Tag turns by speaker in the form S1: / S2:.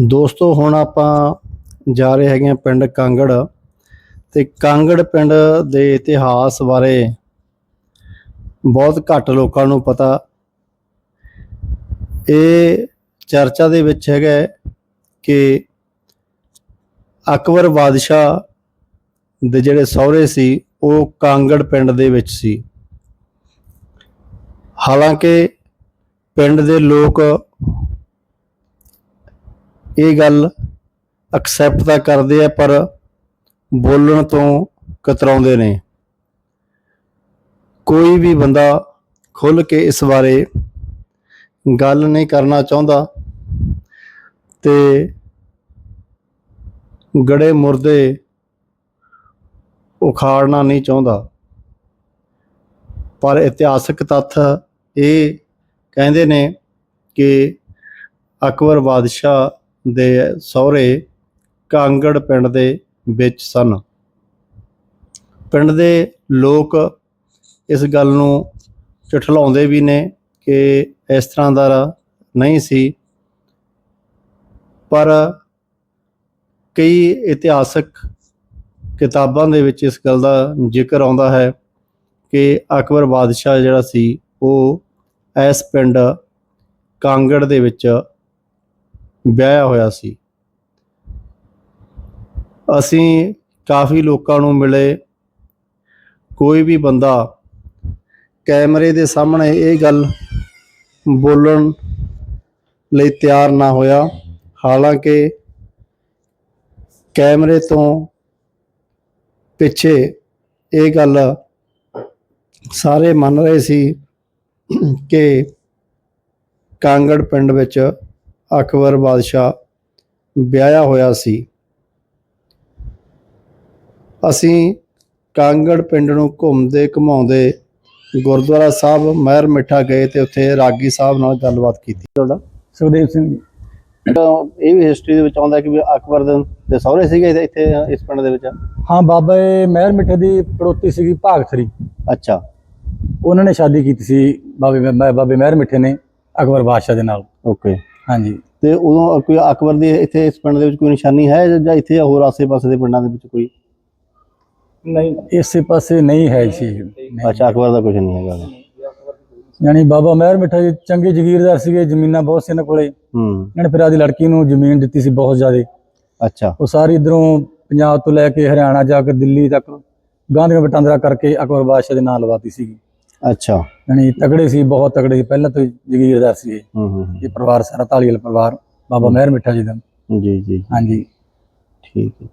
S1: ਦੋਸਤੋ, ਹੁਣ ਆਪਾਂ ਜਾ ਰਹੇ ਹੈਗੇ ਆ ਪਿੰਡ ਕਾਂਗੜ ਤੇ ਕਾਂਗੜ ਪਿੰਡ ਦੇ ਇਤਿਹਾਸ ਬਾਰੇ ਬਹੁਤ ਘੱਟ ਲੋਕਾਂ ਨੂੰ ਪਤਾ। ਇਹ ਚਰਚਾ ਦੇ ਵਿੱਚ ਹੈਗਾ ਕਿ ਅਕਬਰ ਬਾਦਸ਼ਾਹ ਦੇ ਜਿਹੜੇ ਸਹੁਰੇ ਸੀ, ਉਹ ਕਾਂਗੜ ਪਿੰਡ ਦੇ ਵਿੱਚ ਸੀ। ਹਾਲਾਂਕਿ ਪਿੰਡ ਦੇ ਲੋਕ ਇਹ ਗੱਲ ਐਕਸੈਪਟ ਤਾਂ ਕਰਦੇ ਆ, ਪਰ ਬੋਲਣ ਤੋਂ ਕਤਰਾਉਂਦੇ ਨੇ। ਕੋਈ ਵੀ ਬੰਦਾ ਖੁੱਲ ਕੇ ਇਸ ਬਾਰੇ ਗੱਲ ਨਹੀਂ ਕਰਨਾ ਚਾਹੁੰਦਾ ਤੇ ਗੜੇ ਮੁਰਦੇ ਉਖਾੜਨਾ ਨਹੀਂ ਚਾਹੁੰਦਾ। ਪਰ ਇਤਿਹਾਸਕ ਤੱਥ ਇਹ ਕਹਿੰਦੇ ਨੇ ਕਿ ਅਕਬਰ ਬਾਦਸ਼ਾਹ ਦੇ ਸਹੁਰੇ ਕਾਂਗੜ ਪਿੰਡ ਦੇ ਵਿੱਚ ਸਨ। ਪਿੰਡ ਦੇ ਲੋਕ ਇਸ ਗੱਲ ਨੂੰ ਝਠਲਾਉਂਦੇ ਵੀ ਨੇ ਕਿ ਇਸ ਤਰ੍ਹਾਂ ਦਾ ਨਹੀਂ ਸੀ। ਪਰ ਕਈ ਇਤਿਹਾਸਕ ਕਿਤਾਬਾਂ ਦੇ ਵਿੱਚ ਇਸ ਗੱਲ ਦਾ ਜ਼ਿਕਰ ਆਉਂਦਾ ਹੈ ਕਿ ਅਕਬਰ ਬਾਦਸ਼ਾਹ ਜਿਹੜਾ ਸੀ, ਉਹ ਇਸ ਪਿੰਡ ਕਾਂਗੜ ਦੇ ਵਿੱਚ ਵਿਆਹਿਆ ਹੋਇਆ ਸੀ। ਅਸੀਂ ਕਾਫੀ ਲੋਕਾਂ ਨੂੰ ਮਿਲੇ। ਕੋਈ ਵੀ ਬੰਦਾ ਕੈਮਰੇ ਦੇ ਸਾਹਮਣੇ ਇਹ ਗੱਲ ਬੋਲਣ ਲਈ ਤਿਆਰ ਨਾ ਹੋਇਆ। ਹਾਲਾਂਕਿ ਕੈਮਰੇ ਤੋਂ ਪਿੱਛੇ ਇਹ ਗੱਲ ਸਾਰੇ ਮੰਨ ਰਹੇ ਸੀ ਕਿ ਕਾਂਗੜ ਪਿੰਡ ਵਿੱਚ ਅਕਬਰ ਬਾਦਸ਼ਾਹ ਵਿਆਹਿਆ ਹੋਇਆ ਸੀ। ਅਸੀਂ ਕਾਂਗੜ ਪਿੰਡ ਨੂੰ ਘੁੰਮਦੇ ਘੁਮਾਉਂਦੇ ਗੁਰਦੁਆਰਾ ਸਾਹਿਬ ਮਹਿਰ ਮਿੱਠਾ ਗਏ ਤੇ ਉੱਥੇ ਰਾਗੀ ਸਾਹਿਬ ਨਾਲ ਗੱਲਬਾਤ ਕੀਤੀ। ਤੁਹਾਡਾ?
S2: ਸੁਖਦੇਵ ਸਿੰਘ ਜੀ।
S1: ਇਹ ਵੀ ਹਿਸਟਰੀ ਦੇ ਵਿੱਚ ਆਉਂਦਾ ਕਿ ਵੀ ਅਕਬਰ ਦੇ ਸਹੁਰੇ ਸੀਗੇ ਇੱਥੇ- ਇਸ ਪਿੰਡ ਦੇ ਵਿੱਚ?
S2: ਹਾਂ ਬਾਬਾ ਇਹ ਮਹਿਰ ਮਿੱਠੇ ਦੀ ਪੜੋਤੀ ਸੀਗੀ ਭਾਗਥਰੀ
S1: ਅੱਛਾ।
S2: ਉਹਨਾਂ ਨੇ ਸ਼ਾਦੀ ਕੀਤੀ ਸੀ ਬਾਬੇ ਬਾਬੇ ਮਹਿਰ ਮਿੱਠੇ ਨੇ ਅਕਬਰ ਬਾਦਸ਼ਾਹ ਦੇ ਨਾਲ।
S1: ਓਕੇ
S2: ਹਾਂਜੀ।
S1: ਤੇ ਉਦੋਂ ਕੋਈ ਅਕਬਰ ਦੀ ਇੱਥੇ ਇਸ ਪਿੰਡ ਦੇ ਵਿੱਚ ਕੋਈ ਨਿਸ਼ਾਨੀ ਹੈ ਜਾਂ- ਜਾਂ ਇੱਥੇ ਹੋਰ ਆਸੇ-ਪਾਸੇ ਦੇ ਪਿੰਡਾਂ ਦੇ ਵਿੱਚ ਕੋਈ?
S2: ਨਹੀਂ ਇਸੇ ਪਾਸੇ ਨਹੀਂ ਹੈ ਸੀ
S1: ਅੱਛਾ ਅਕਬਰ ਦਾ ਕੁਝ ਨਹੀਂ ਹੈਗਾ
S2: ਯਾਨੀ ਬਾਬਾ ਮਹਿਰ ਮਿੱਠਾ ਜੀ ਚੰਗੇ ਜ਼ਗੀਰਦਾਰ ਸੀਗੇ ਜ਼ਮੀਨਾਂ ਬਹੁਤ ਸੀ ਇਹਨਾਂ ਕੋਲੇ।
S1: ਹੂੰ।
S2: ਇਹਨਾਂ ਫਿਰ ਆਦੀ ਲੜਕੀ ਨੂੰ ਜ਼ਮੀਨ ਦਿੱਤੀ ਸੀ ਬਹੁਤ ਜ਼ਿਆਦੇ।
S1: ਅੱਛਾ।
S2: ਉਹ ਸਾਰੀ ਇਧਰੋਂ ਪੰਜਾਬ ਤੋਂ ਲੈ ਕੇ ਹਰਿਆਣਾ ਜਾ ਕੇ ਦਿੱਲੀ ਤੱਕ ਗਾਂਧੀਆਂ ਵਟਾਂਦਰਾ ਕਰਕੇ ਅਕਬਰ ਬਾਦਸ਼ਾਹ ਦੇ ਨਾਂ ਲਵਾਤੀ ਸੀਗੀ।
S1: ਅੱਛਾ।
S2: ਯਾਨੀ ਤਗੜੇ ਸੀ ਬਹੁਤ ਤਗੜੇ ਸੀ। ਪਹਿਲਾਂ ਤੋਂ ਹੀ ਜ਼ਗੀਰਦਾਰ ਸੀ ਇਹ
S1: ਹੂੰ ਹੂੰ
S2: ਇਹ ਪਰਿਵਾਰ ਸਾਰਾ ਢਾਲੀਵਾਲ ਪਰਿਵਾਰ ਬਾਬਾ ਮਹਿਰ ਮਿੱਠਾ ਜੀ ਦਾ।
S1: ਜੀ ਜੀ।
S2: ਹਾਂਜੀ।
S1: ਠੀਕ ਹੈ।